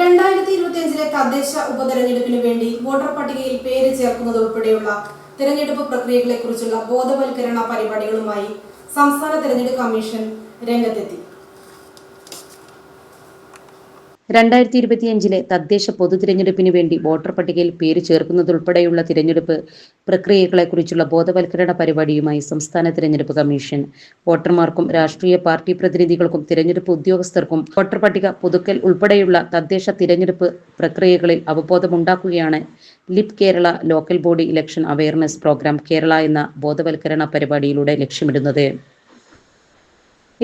രണ്ടായിരത്തി ഇരുപത്തിയഞ്ചിലെ തദ്ദേശ ഉപതെരഞ്ഞെടുപ്പിന് വേണ്ടി വോട്ടർ പട്ടികയിൽ പേര് ചേർക്കുന്നത് ഉൾപ്പെടെയുള്ള തെരഞ്ഞെടുപ്പ് പ്രക്രിയകളെക്കുറിച്ചുള്ള ബോധവൽക്കരണ പരിപാടികളുമായി സംസ്ഥാന തെരഞ്ഞെടുപ്പ് കമ്മീഷൻ രംഗത്തെത്തി. രണ്ടായിരത്തി ഇരുപത്തിയഞ്ചിലെ തദ്ദേശ പൊതു തിരഞ്ഞെടുപ്പിന് വേണ്ടി വോട്ടർ പട്ടികയിൽ പേര് ചേർക്കുന്നതുൾപ്പെടെയുള്ള തിരഞ്ഞെടുപ്പ് പ്രക്രിയകളെക്കുറിച്ചുള്ള ബോധവൽക്കരണ പരിപാടിയുമായി സംസ്ഥാന തിരഞ്ഞെടുപ്പ് കമ്മീഷൻ. വോട്ടർമാർക്കും രാഷ്ട്രീയ പാർട്ടി പ്രതിനിധികൾക്കും തിരഞ്ഞെടുപ്പ് ഉദ്യോഗസ്ഥർക്കും വോട്ടർ പട്ടിക പുതുക്കൽ ഉൾപ്പെടെയുള്ള തദ്ദേശ തിരഞ്ഞെടുപ്പ് പ്രക്രിയകളിൽ അവബോധമുണ്ടാക്കുകയാണ് LIP Kerala local body election awareness programme Kerala എന്ന ബോധവൽക്കരണ പരിപാടിയിലൂടെ ലക്ഷ്യമിടുന്നത്.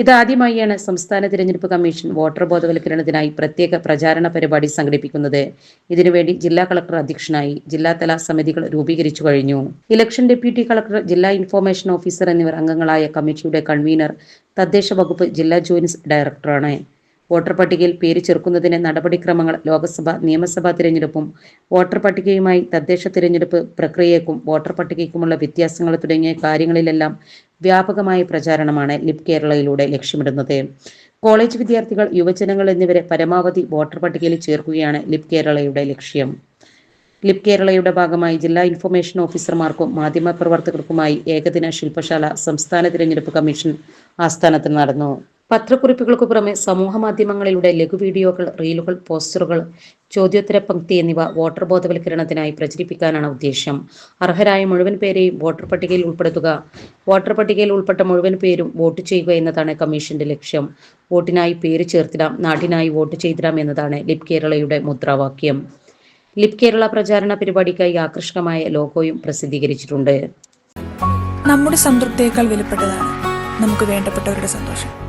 ഇതാദ്യമായാണ് സംസ്ഥാന തിരഞ്ഞെടുപ്പ് കമ്മീഷൻ വോട്ടർ ബോധവൽക്കരണത്തിനായി പ്രത്യേക പ്രചാരണ പരിപാടി സംഘടിപ്പിക്കുന്നത്. ഇതിനുവേണ്ടി ജില്ലാ കളക്ടർ അധ്യക്ഷനായി ജില്ലാതല സമിതികൾ രൂപീകരിച്ചു കഴിഞ്ഞു. ഇലക്ഷൻ ഡെപ്യൂട്ടി കളക്ടർ ജില്ലാ ഇൻഫോർമേഷൻ ഓഫീസർ എന്നിവർ അംഗങ്ങളായ കമ്മിറ്റിയുടെ കൺവീനർ തദ്ദേശ വകുപ്പ് ജില്ലാ ജോയിന്റ് ഡയറക്ടറാണ്. വോട്ടർ പട്ടികയിൽ പേര് ചേർക്കുന്നതിന് നടപടിക്രമങ്ങൾ ലോക്സഭ നിയമസഭാ തിരഞ്ഞെടുപ്പും വോട്ടർ പട്ടികയുമായി തദ്ദേശ തിരഞ്ഞെടുപ്പ് പ്രക്രിയയ്ക്കും വോട്ടർ പട്ടികയ്ക്കുമുള്ള വ്യത്യാസങ്ങൾ തുടങ്ങിയ കാര്യങ്ങളിലെല്ലാം വ്യാപകമായ പ്രചാരണമാണ് ലിപ് കേരളയിലൂടെ ലക്ഷ്യമിടുന്നത്. കോളേജ് വിദ്യാർത്ഥികൾ യുവജനങ്ങൾ എന്നിവരെ പരമാവധി വോട്ടർ പട്ടികയിൽ ചേർക്കുകയാണ് ലിപ് കേരളയുടെ ലക്ഷ്യം. ലിപ് കേരളയുടെ ഭാഗമായി ജില്ലാ ഇൻഫർമേഷൻ ഓഫീസർമാർക്കും മാധ്യമപ്രവർത്തകർക്കുമായി ഏകദിന ശില്പശാല സംസ്ഥാന തിരഞ്ഞെടുപ്പ് കമ്മീഷൻ ആസ്ഥാനത്ത് നടന്നു. പത്രക്കുറിപ്പുകൾക്ക് പുറമെ സമൂഹ മാധ്യമങ്ങളിലൂടെ ലഘു വീഡിയോകൾ റീലുകൾ പോസ്റ്ററുകൾ ചോദ്യോത്തര പങ്ക്തി എന്നിവ വോട്ടർ ബോധവൽക്കരണത്തിനായി പ്രചരിപ്പിക്കാനാണ് ഉദ്ദേശം. അർഹരായ മുഴുവൻ പേരെയും വോട്ടർ പട്ടികയിൽ ഉൾപ്പെടുത്തുക. വോട്ടർ പട്ടികയിൽ ഉൾപ്പെട്ട മുഴുവൻ പേരും വോട്ട് ചെയ്യുക എന്നതാണ് കമ്മീഷന്റെ ലക്ഷ്യം. വോട്ടിനായി പേര് ചേർത്തിടാം നാടിനായി വോട്ട് ചെയ്തിടാം എന്നതാണ് ലിപ് കേരളയുടെ മുദ്രാവാക്യം. ലിപ് കേരള പ്രചാരണ പരിപാടിക്കായി ആകർഷകമായ ലോഗോയും പ്രസിദ്ധീകരിച്ചിട്ടുണ്ട്. നമ്മുടെ സംതൃപ്തിയേക്കാൾ വിലപ്പെട്ടതാണ് നമുക്ക് വേണ്ടപ്പെട്ടവരുടെ സന്തോഷം.